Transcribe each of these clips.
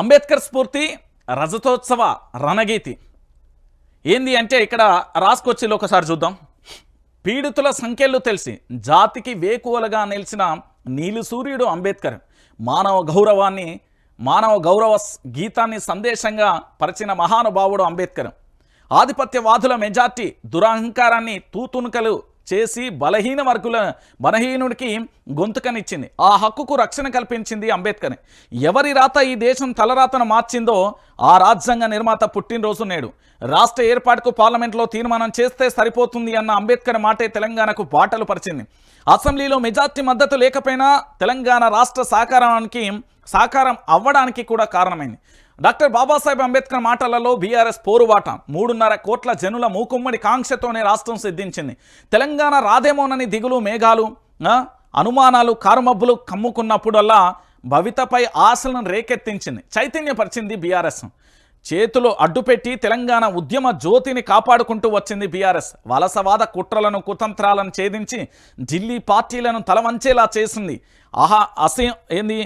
అంబేద్కర్ స్ఫూర్తి రజతోత్సవ రణగీతి. ఏంది అంటే ఇక్కడ రాసుకొచ్చిలో ఒకసారి చూద్దాం. పీడితుల సంఖ్యలు తెలిసి జాతికి వేకువలుగా నిలిచిన నీలి సూర్యుడు అంబేద్కర్ మానవ గౌరవాన్ని మానవ గౌరవ గీతాన్ని సందేశంగా పరిచిన మహానుభావుడు అంబేద్కర్. ఆధిపత్యవాదుల మెజార్టీ దురహంకారాన్ని తూతునుకలు చేసి బలహీన వర్గుల బలహీనుడికి గొంతుకనిచ్చింది. ఆ హక్కుకు రక్షణ కల్పించింది అంబేద్కర్. ఎవరి రాత ఈ దేశం తలరాతను మార్చిందో ఆ రాజ్యాంగ నిర్మాత పుట్టినరోజు నేడు. రాష్ట్ర ఏర్పాటుకు పార్లమెంట్లో తీర్మానం చేస్తే సరిపోతుంది అన్న అంబేద్కర్ మాటే తెలంగాణకు బాటలు పరిచింది. అసెంబ్లీలో మెజార్టీ మద్దతు లేకపోయినా తెలంగాణ రాష్ట్ర సాకారానికి సాకారం అవ్వడానికి కూడా కారణమైంది. డాక్టర్ బాబాసాహెబ్ అంబేద్కర్ మాటలలో బీఆర్ఎస్ పోరుబాట. మూడున్నర కోట్ల జనుల మూకుమ్మడి కాంక్షతోనే రాష్ట్రం సిద్ధించింది. తెలంగాణ రాదేమోనని దిగులు మేఘాలు అనుమానాలు కారుమబ్బులు కమ్ముకున్నప్పుడల్లా భవితపై ఆశలను రేకెత్తించింది చైతన్యపరిచింది బీఆర్ఎస్. చేతులు అడ్డుపెట్టి తెలంగాణ ఉద్యమ జ్యోతిని కాపాడుకుంటూ వచ్చింది బీఆర్ఎస్. వలసవాద కుట్రలను కుతంత్రాలను ఛేదించి ఢిల్లీ పార్టీలను తలవంచేలా చేసింది. ఆహా అసహ్యం ఏంది?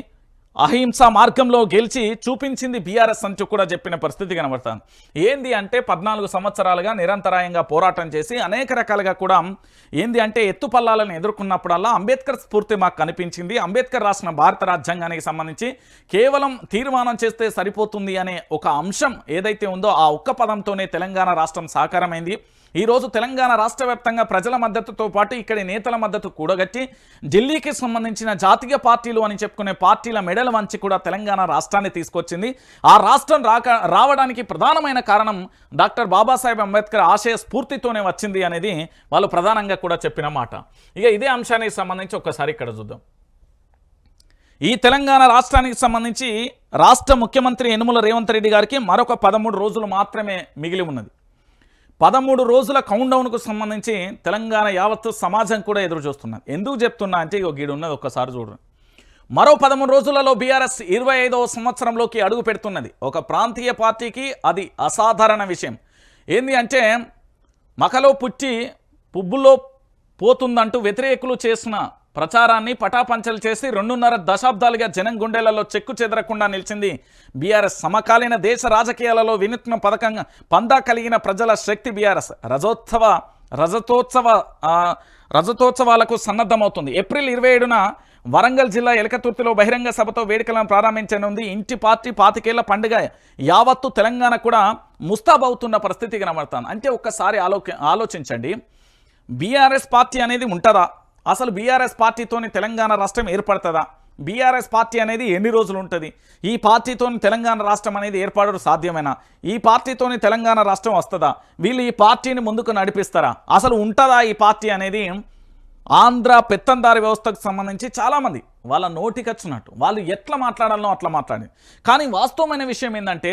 అహింస మార్గంలో గెలిచి చూపించింది బీఆర్ఎస్ అంటూ కూడా చెప్పిన పరిస్థితి కనబడుతుంది. ఏంది అంటే పద్నాలుగు సంవత్సరాలుగా నిరంతరాయంగా పోరాటం చేసి అనేక రకాలుగా కూడా ఏంది అంటే ఎత్తుపల్లాలను ఎదుర్కొన్నప్పుడల్లా అంబేద్కర్ స్ఫూర్తి మాకు కనిపించింది. అంబేద్కర్ రాసిన భారత రాజ్యాంగానికి సంబంధించి కేవలం తీర్మానం చేస్తే సరిపోతుంది అనే ఒక అంశం ఏదైతే ఉందో ఆ ఒక్క పదంతోనే తెలంగాణ రాష్ట్రం సాకారమైంది. ఈరోజు తెలంగాణ రాష్ట్ర వ్యాప్తంగా ప్రజల మద్దతుతో పాటు ఇక్కడి నేతల మద్దతు కూడగట్టి ఢిల్లీకి సంబంధించిన జాతీయ పార్టీలు అని చెప్పుకునే పార్టీల మెడల వంచి కూడా తెలంగాణ రాష్ట్రాన్ని తీసుకొచ్చింది. ఆ రాష్ట్రం రాక రావడానికి ప్రధానమైన కారణం డాక్టర్ బాబాసాహెబ్ అంబేద్కర్ ఆశయ స్ఫూర్తితోనే వచ్చింది అనేది వాళ్ళు ప్రధానంగా కూడా చెప్పిన మాట. ఇక ఇదే అంశానికి సంబంధించి ఒక్కసారి ఇక్కడ చూద్దాం. ఈ తెలంగాణ రాష్ట్రానికి సంబంధించి రాష్ట్ర ముఖ్యమంత్రి యనుమల రేవంత్ రెడ్డి గారికి మరొక పదమూడు రోజులు మాత్రమే మిగిలి ఉన్నది. పదమూడు రోజుల కౌంటౌన్కు సంబంధించి తెలంగాణ యావత్తు సమాజం కూడా ఎదురు చూస్తున్నారు ఎందుకు చెప్తున్నా అంటే ఇక గీడు ఉన్నది ఒక్కసారి చూడండి మరో పదమూడు రోజులలో బీఆర్ఎస్ ఇరవై ఐదవ సంవత్సరంలోకి అడుగు పెడుతున్నది. ఒక ప్రాంతీయ పార్టీకి అది అసాధారణ విషయం. ఏంది అంటే మకలో పుట్టి పుబ్బుల్లో పోతుందంటూ వ్యతిరేకులు చేసిన ప్రచారాన్ని పటాపంచలు చేసి రెండున్నర దశాబ్దాలుగా జనం గుండెలలో చెక్కు చెదరకుండా నిలిచింది బీఆర్ఎస్. సమకాలీన దేశ రాజకీయాలలో వినూత్న పథకంగా పందా కలిగిన ప్రజల శక్తి బీఆర్ఎస్. రజోత్సవ రజతోత్సవ రజతోత్సవాలకు సన్నద్ధమవుతుంది. ఏప్రిల్ ఇరవై ఏడున వరంగల్ జిల్లా ఎలకతుర్తిలో బహిరంగ సభతో వేడుకలను ప్రారంభించనుంది. ఇంటి పార్టీ పాతికేళ్ళ పండుగ యావత్తు తెలంగాణ కూడా ముస్తాబవుతున్న పరిస్థితి కనబడతాను అంటే ఒక్కసారి ఆలోచించండి. బీఆర్ఎస్ పార్టీ అనేది ఉంటుందా? అసలు బీఆర్ఎస్ పార్టీతోని తెలంగాణ రాష్ట్రం ఏర్పడుతుందా? బీఆర్ఎస్ పార్టీ అనేది ఎన్ని రోజులు ఉంటుంది? ఈ పార్టీతోని తెలంగాణ రాష్ట్రం అనేది ఏర్పడడం సాధ్యమేనా? ఈ పార్టీతోని తెలంగాణ రాష్ట్రం వస్తుందా? వీళ్ళు ఈ పార్టీని ముందుకు నడిపిస్తారా? అసలు ఉంటుందా ఈ పార్టీ అనేది? ఆంధ్ర పెత్తందారి వ్యవస్థకు సంబంధించి చాలామంది వాళ్ళ నోటికొచ్చినట్టు వాళ్ళు ఎట్లా మాట్లాడాలనో అట్లా మాట్లాడి కానీ వాస్తవమైన విషయం ఏంటంటే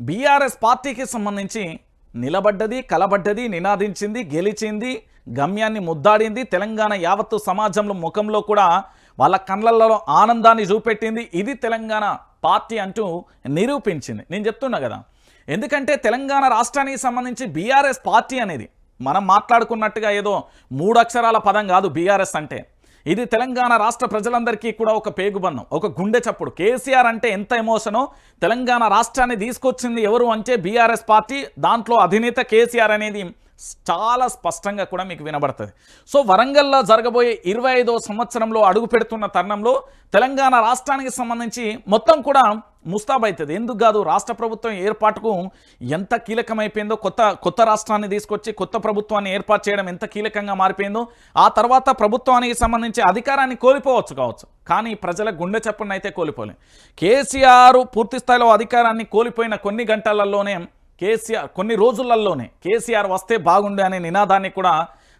బీఆర్ఎస్ పార్టీకి సంబంధించి నిలబడ్డది కలబడ్డది నినాదించింది గెలిచింది గమ్యాన్ని ముద్దాడింది తెలంగాణ యావత్తు సమాజంలో ముఖంలో కూడా వాళ్ళ కళ్ళల్లో ఆనందాన్ని చూపెట్టింది. ఇది తెలంగాణ పార్టీ అంటూ నిరూపించింది. నేను చెప్తున్నా కదా ఎందుకంటే తెలంగాణ రాష్ట్రానికి సంబంధించి బీఆర్ఎస్ పార్టీ అనేది మనం మాట్లాడుకున్నట్టుగా ఏదో మూడు అక్షరాల పదం కాదు బీఆర్ఎస్ అంటే. ఇది తెలంగాణ రాష్ట్ర ప్రజలందరికీ కూడా ఒక పేగుబన్నం ఒక గుండె చప్పుడు. కేసీఆర్ అంటే ఎంత ఎమోషనో తెలంగాణ రాష్ట్రాన్ని తీసుకొచ్చింది ఎవరు అంటే బీఆర్ఎస్ పార్టీ దాంట్లో అధినేత కేసీఆర్ అనేది చాలా స్పష్టంగా కూడా మీకు వినబడుతుంది. సో వరంగల్లో జరగబోయే ఇరవై సంవత్సరంలో అడుగు పెడుతున్న తరుణంలో తెలంగాణ రాష్ట్రానికి సంబంధించి మొత్తం కూడా ముస్తాబైతుంది. ఎందుకు కాదు రాష్ట్ర ప్రభుత్వం ఏర్పాటుకు ఎంత కీలకమైపోయిందో కొత్త కొత్త రాష్ట్రాన్ని తీసుకొచ్చి కొత్త ప్రభుత్వాన్ని ఏర్పాటు చేయడం ఎంత కీలకంగా మారిపోయిందో ఆ తర్వాత ప్రభుత్వానికి సంబంధించి అధికారాన్ని కోల్పోవచ్చు కావచ్చు. కానీ ప్రజల గుండె చప్పుడునైతే అయితే కోల్పోలేం. కేసీఆర్ పూర్తి స్థాయిలో అధికారాన్ని కోల్పోయిన కొన్ని గంటలలోనే కేసీఆర్ కొన్ని రోజులలోనే కేసీఆర్ వస్తే బాగుండే అనే నినాదాన్ని కూడా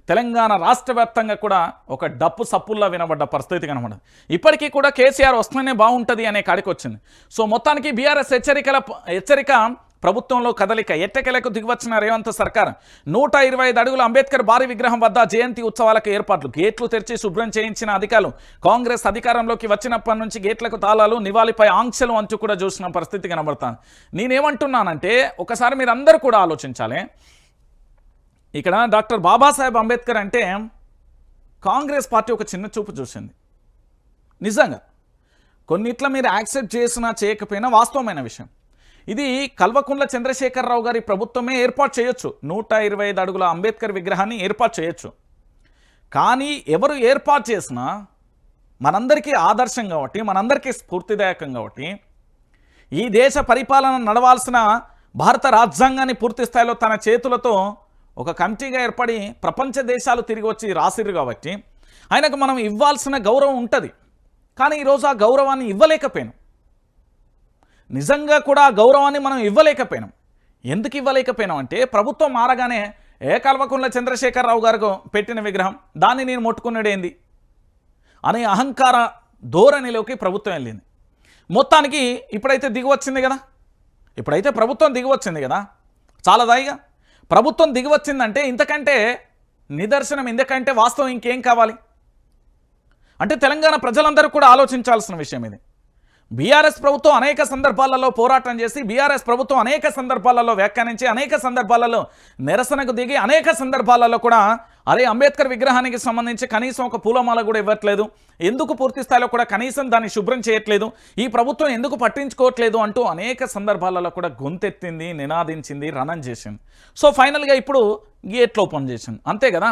తెలంగాణ రాష్ట్ర వ్యాప్తంగా కూడా ఒక డప్పు సప్పుల్లా వినబడ్డ పరిస్థితి కనబడదు ఇప్పటికీ కూడా కేసీఆర్ వస్తేనే బాగుంటుంది అనే కాడికి వచ్చింది. సో మొత్తానికి బీఆర్ఎస్ హెచ్చరికల హెచ్చరిక ప్రభుత్వంలో కదలిక ఎట్టకెలకు దిగివచ్చిన రేవంత్ సర్కార్ నూట ఇరవై ఐదు అడుగుల అంబేద్కర్ భారీ విగ్రహం వద్ద జయంతి ఉత్సవాలకు ఏర్పాట్లు గేట్లు తెరిచి శుభ్రం చేయించిన అధికారులు కాంగ్రెస్ అధికారంలోకి వచ్చినప్పటి నుంచి గేట్లకు తాళాలు నివాళిపై ఆంక్షలు అంటూ కూడా చూసిన పరిస్థితి కనబడతాను నేనేమంటున్నానంటే ఒకసారి మీరు అందరూ కూడా ఆలోచించాలి. ఇక్కడ డాక్టర్ బాబాసాహెబ్ అంబేద్కర్ అంటే కాంగ్రెస్ పార్టీ ఒక చిన్న చూపు చూసింది. నిజంగా. కొన్నిట్ల మీరు యాక్సెప్ట్ చేసినా చేయకపోయినా వాస్తవమైన విషయం. ఇది కల్వకుంట్ల చంద్రశేఖరరావు గారి ప్రభుత్వమే ఏర్పాటు చేయొచ్చు. నూట ఇరవై ఐదు అడుగుల అంబేద్కర్ విగ్రహాన్ని ఏర్పాటు చేయొచ్చు. కానీ ఎవరు ఏర్పాటు చేసినా మనందరికీ ఆదర్శం కాబట్టి మనందరికీ స్ఫూర్తిదాయకం కాబట్టి ఈ దేశ పరిపాలన నడవాల్సిన భారత రాజ్యాంగాన్ని పూర్తి స్థాయిలో తన చేతులతో ఒక కమిటీగా ఏర్పడి ప్రపంచ దేశాలు తిరిగి వచ్చి రాసిర్రు కాబట్టి ఆయనకు మనం ఇవ్వాల్సిన గౌరవం ఉంటుంది. కానీ ఈరోజు ఆ గౌరవాన్ని ఇవ్వలేకపోయాను. నిజంగా కూడా ఆ గౌరవాన్ని మనం ఇవ్వలేకపోయాం ఎందుకు ఇవ్వలేకపోయినాం అంటే ప్రభుత్వం మారగానే ఏ కల్వకుంట్ల చంద్రశేఖరరావు గారికి పెట్టిన విగ్రహం దాన్ని నేను ముట్టుకున్నాడేంది అనే అహంకార ధోరణిలోకి ప్రభుత్వం వెళ్ళింది. మొత్తానికి ఇప్పుడైతే దిగువచ్చింది కదా? ఇప్పుడైతే ప్రభుత్వం దిగి వచ్చింది కదా? చాలా దాయిగా ప్రభుత్వం దిగి వచ్చిందంటే ఇంతకంటే నిదర్శనం ఎందుకంటే వాస్తవం ఇంకేం కావాలి? అంటే తెలంగాణ ప్రజలందరూ కూడా ఆలోచించాల్సిన విషయం ఇది. బీఆర్ఎస్ ప్రభుత్వం అనేక సందర్భాలలో పోరాటం చేసి బీఆర్ఎస్ ప్రభుత్వం అనేక సందర్భాలలో వ్యాఖ్యానించి అనేక సందర్భాలలో నిరసనకు దిగి అనేక సందర్భాలలో కూడా అరే అంబేద్కర్ విగ్రహానికి సంబంధించి కనీసం ఒక పూలమాల కూడా ఇవ్వట్లేదు. ఎందుకు పూర్తి స్థాయిలో కూడా కనీసం దాన్ని శుభ్రం చేయట్లేదు? ఈ ప్రభుత్వం ఎందుకు పట్టించుకోవట్లేదు అంటూ అనేక సందర్భాలలో కూడా గొంతెత్తింది నినాదించింది రణం చేసింది. సో ఫైనల్గా ఇప్పుడు గేట్లు ఓపెన్ చేసింది. అంతే కదా?